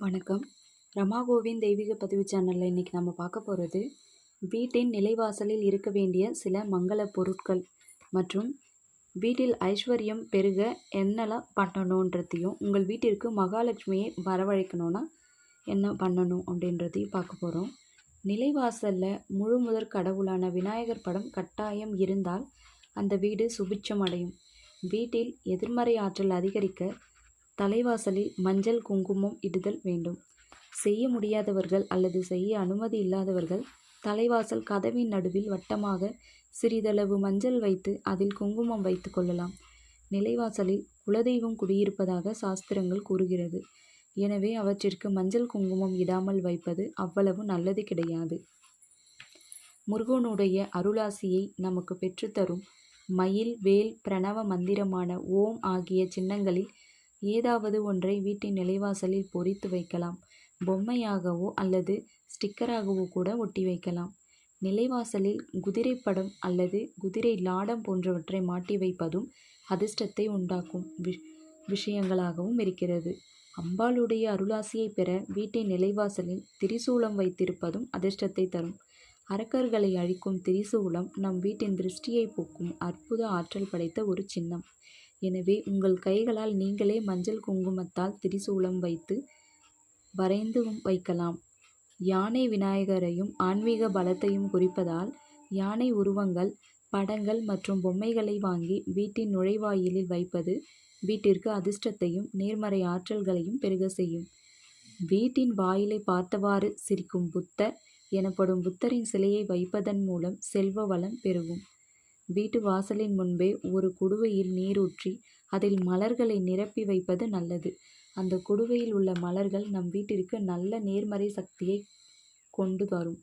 வணக்கம். ரமா கோவிந்த் தெய்வீக பதிவு சேனலில் இன்றைக்கி நம்ம பார்க்க போகிறது வீட்டின் நிலைவாசலில் இருக்க வேண்டிய சில மங்கள பொருட்கள் மற்றும் வீட்டில் ஐஸ்வர்யம் பெருக என்னெல்லாம் பண்ணணுன்றதையும் உங்கள் வீட்டிற்கு மகாலட்சுமியை வரவழைக்கணும்னா என்ன பண்ணணும் அப்படின்றதையும் பார்க்க போகிறோம் நிலைவாசலில் முழு முதற் கடவுளான விநாயகர் படம் கட்டாயம் இருந்தால் அந்த வீடு சுபிட்சம் அடையும் வீட்டில் எதிர்மறை ஆற்றல் அதிகரிக்க தலைவாசலில் மஞ்சள் குங்குமம் இடுதல் வேண்டும். செய்ய முடியாதவர்கள் அல்லது செய்ய அனுமதி இல்லாதவர்கள் தலைவாசல் கதவின் நடுவில் வட்டமாக சிறிதளவு மஞ்சள் வைத்து அதில் குங்குமம் வைத்து கொள்ளலாம். நிலைவாசலில் குலதெய்வம் குடியிருப்பதாக சாஸ்திரங்கள் கூறுகிறது. எனவே அவற்றிற்கு மஞ்சள் குங்குமம் இடாமல் வைப்பது அவ்வளவு நல்லது கிடையாது. முருகனுடைய அருளாசியை நமக்கு பெற்றுத்தரும் மயில் வேல் பிரணவ மந்திரமான ஓம் ஆகிய சின்னங்களில் ஏதாவது ஒன்றை வீட்டின் நிலைவாசலில் பொறித்து வைக்கலாம். பொம்மையாகவோ அல்லது ஸ்டிக்கராகவோ கூட ஒட்டி வைக்கலாம். நிலைவாசலில் குதிரை படம் அல்லது குதிரை லாடம் போன்றவற்றை மாட்டி வைப்பதும் அதிர்ஷ்டத்தை உண்டாக்கும் விஷ் விஷயங்களாகவும் இருக்கிறது. அம்பாளுடைய அருளாசியை பெற வீட்டின் நிலைவாசலில் திரிசூலம் வைத்திருப்பதும் அதிர்ஷ்டத்தை தரும். அரக்கர்களை அழிக்கும் திரிசூலம் நம் வீட்டின் திருஷ்டியை போக்கும் அற்புத ஆற்றல் படைத்த ஒரு சின்னம். எனவே உங்கள் கைகளால் நீங்களே மஞ்சள் குங்குமத்தால் திரிசூலம் வைத்து வரைந்து வைக்கலாம். யானை விநாயகரையும் ஆன்மீக பலத்தையும் குறிப்பதால் யானை உருவங்கள் படங்கள் மற்றும் பொம்மைகளை வாங்கி வீட்டின் நுழைவாயிலில் வைப்பது வீட்டிற்கு அதிர்ஷ்டத்தையும் நேர்மறை ஆற்றல்களையும் பெருக செய்யும். வீட்டின் வாயிலை பார்த்தவாறு சிரிக்கும் புத்தர் எனப்படும் புத்தரின் சிலையை வைப்பதன் மூலம் செல்வ வளம் பெருகும். வீட்டு வாசலின் முன்பே ஒரு குடுவையில் நீரூற்றி அதில் மலர்களை நிரப்பி வைப்பது நல்லது. அந்த குடுவையில் உள்ள மலர்கள் நம் வீட்டிற்கு நல்ல நேர்மறை சக்தியை கொண்டு வரும்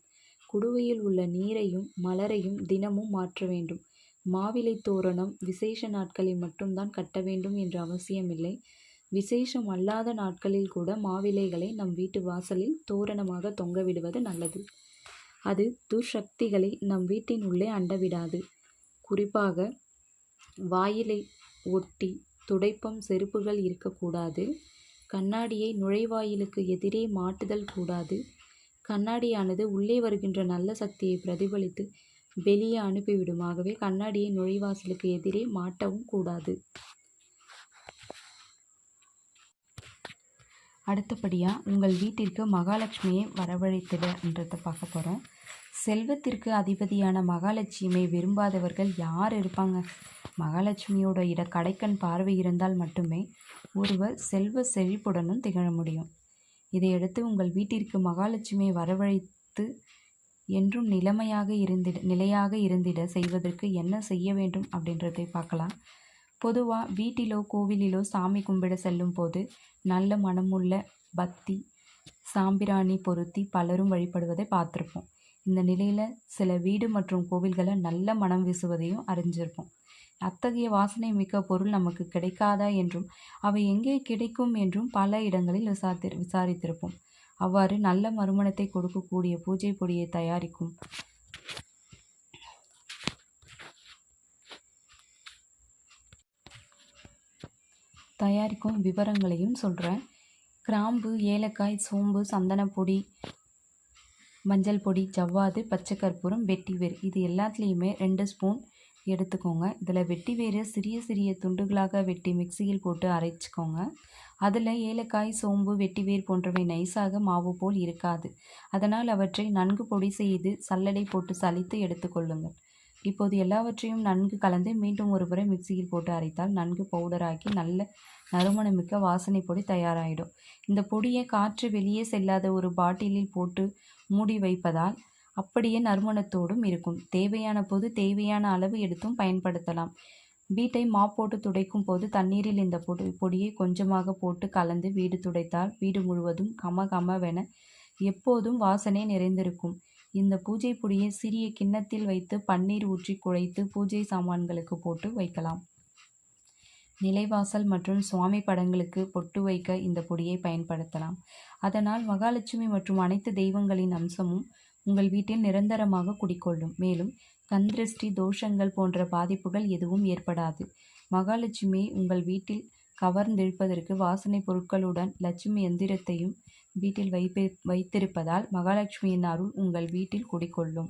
குடுவையில் உள்ள நீரையும் மலரையும் தினமும் மாற்ற வேண்டும். மாவிலை தோரணம் விசேஷ நாட்களில் மட்டும்தான் கட்ட வேண்டும் என்ற அவசியமில்லை. விசேஷம் அல்லாத நாட்களில் கூட மாவிலைகளை நம் வீட்டு வாசலில் தோரணமாக தொங்கவிடுவது நல்லது. அது துர்சக்திகளை நம் வீட்டின் உள்ளே அண்டவிடாது குறிப்பாக வாயிலை ஒட்டி துடைப்பம் செருப்புகள் இருக்கக்கூடாது. கண்ணாடியை நுழைவாயிலுக்கு எதிரே மாட்டுதல் கூடாது. கண்ணாடியானது உள்ளே வருகின்ற நல்ல சக்தியை பிரதிபலித்து வெளியே அனுப்பிவிடும். ஆகவே கண்ணாடியை நுழைவாசலுக்கு எதிரே மாட்டவும் கூடாது. அடுத்தபடியாக உங்கள் வீட்டிற்கு மகாலட்சுமியை வரவழைத்திடன்றதை பார்க்க போகிறோம் செல்வத்திற்கு அதிபதியான மகாலட்சுமியை விரும்பாதவர்கள் யார் இருப்பாங்க? மகாலட்சுமியோட இட கடைக்கண் பார்வை இருந்தால் மட்டுமே ஒருவர் செல்வ செழிப்புடனும் திகழ முடியும். இதையடுத்து உங்கள் வீட்டிற்கு மகாலட்சுமியை வரவழைத்து என்றும் நிலைமையாக இருந்திட நிலையாக இருந்திட செய்வதற்கு என்ன செய்ய வேண்டும் அப்படின்றதை பார்க்கலாம். பொதுவாக வீட்டிலோ கோவிலிலோ சாமி கும்பிட செல்லும் போது நல்ல மனமுள்ள பக்தி சாம்பிராணி பொருத்தி பலரும் வழிபடுவதை பார்த்துருப்போம். இந்த நிலையில் சில வீடு மற்றும் கோவில்களை நல்ல மனம் வீசுவதையும் அறிஞ்சிருப்போம். அத்தகைய வாசனை மிக்க பொருள் நமக்கு கிடைக்காதா என்றும் அவை எங்கே கிடைக்கும் என்றும் பல இடங்களில் விசாரித்து விசாரித்திருப்போம். அவ்வாறு நல்ல மறுமணத்தை கொடுக்கக்கூடிய பூஜை பொடியை தயாரிக்கும். தயாரிக்கும் விவரங்களையும் சொல்கிறேன் கிராம்பு ஏலக்காய் சோம்பு சந்தனப்பொடி மஞ்சள் பொடி ஜவ்வாது பச்சை கற்பூரம் வெட்டிவேர் இது எல்லாத்துலேயுமே ரெண்டு ஸ்பூன் எடுத்துக்கோங்க. இதில் வெட்டிவேரை சிறிய சிறிய துண்டுகளாக வெட்டி மிக்சியில் போட்டு அரைச்சிக்கோங்க. அதில் ஏலக்காய் சோம்பு வெட்டிவேர் போன்றவை நைஸாக மாவு போல் இருக்காது. அதனால் அவற்றை நன்கு பொடி செய்து சல்லடை போட்டு சலித்து எடுத்துக்கொள்ளுங்கள். இப்போது எல்லாவற்றையும் நன்கு கலந்து மீண்டும் ஒரு முறை மிக்சியில் போட்டு அரைத்தால் நன்கு பவுடராக்கி நல்ல நறுமணமிக்க வாசனை பொடி தயாராகிடும் இந்த பொடியை காற்று வெளியே செல்லாத ஒரு பாட்டிலில் போட்டு மூடி வைப்பதால் அப்படியே நறுமணத்தோடும் இருக்கும். தேவையான போது தேவையான அளவு எடுத்தும் பயன்படுத்தலாம். வீட்டை மாப்போட்டு துடைக்கும் போது தண்ணீரில் இந்த பொடி பொடியை கொஞ்சமாக போட்டு கலந்து வீடு துடைத்தால் வீடு முழுவதும் கம கமவென எப்போதும் வாசனை நிறைந்திருக்கும். இந்த பூஜை பொடியை சிறிய கிண்ணத்தில் வைத்து பன்னீர் ஊற்றி குழைத்து பூஜை சாமான்களுக்கு போட்டு வைக்கலாம். நிலைவாசல் மற்றும் சுவாமி படங்களுக்கு பொட்டு வைக்க இந்த பொடியை பயன்படுத்தலாம். அதனால் மகாலட்சுமி மற்றும் அனைத்து தெய்வங்களின் அம்சமும் உங்கள் வீட்டில் நிரந்தரமாக குடிக்கொள்ளும். மேலும் கந்திருஷ்டி தோஷங்கள் போன்ற பாதிப்புகள் எதுவும் ஏற்படாது. மகாலட்சுமி உங்கள் வீட்டில் கவர்ந்திழுப்பதற்கு வாசனை பொருட்களுடன் லட்சுமி எந்திரத்தையும் வீட்டில் வைப்பி வைத்திருப்பதால் மகாலட்சுமியின் அருள் உங்கள் வீட்டில் குடிக்கொள்ளும்.